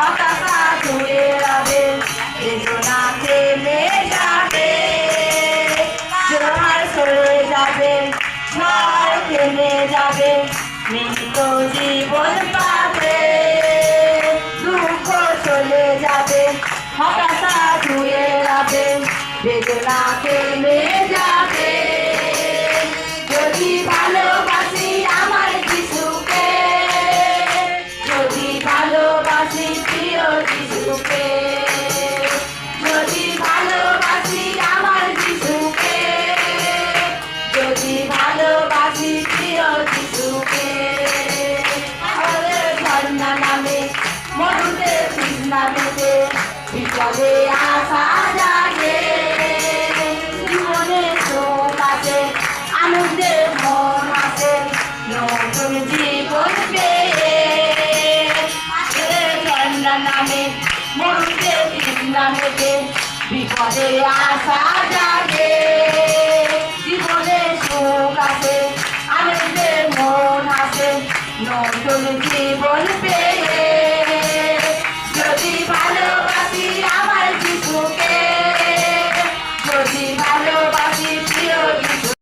হতাশা ধুয়ে যাবে বেদনা থেমে যাবে জোয়ার যাবে ঝড় থেমে যাবে মৃত জীবন পাবে দুঃখ চলে যাবে হতাশা ধুয়ে যাবে, বেদনা থেমে যাবে। ভালোবাসি প্রিয় যিশুকে। যদি ভালোবাসি আমার যিশুকে, যদি ভালোবাসি প্রিয় যিশুকে আমাদের ঝর্ণা নামে, মরুতে তৃষ্ণা মেতে বিপদে আশা জাগে জীবনে সুখ আছে মন আছে, নতুন জীবন নামে, মরুতে নামেতে বিপদে আসা জাগে। জীবনে সুখ আছে, আনন্দে মন আছে, নতুন জীবন পেয়ে। যদি ভালোবাসি আমার শিশুকে যদি ভালোবাসি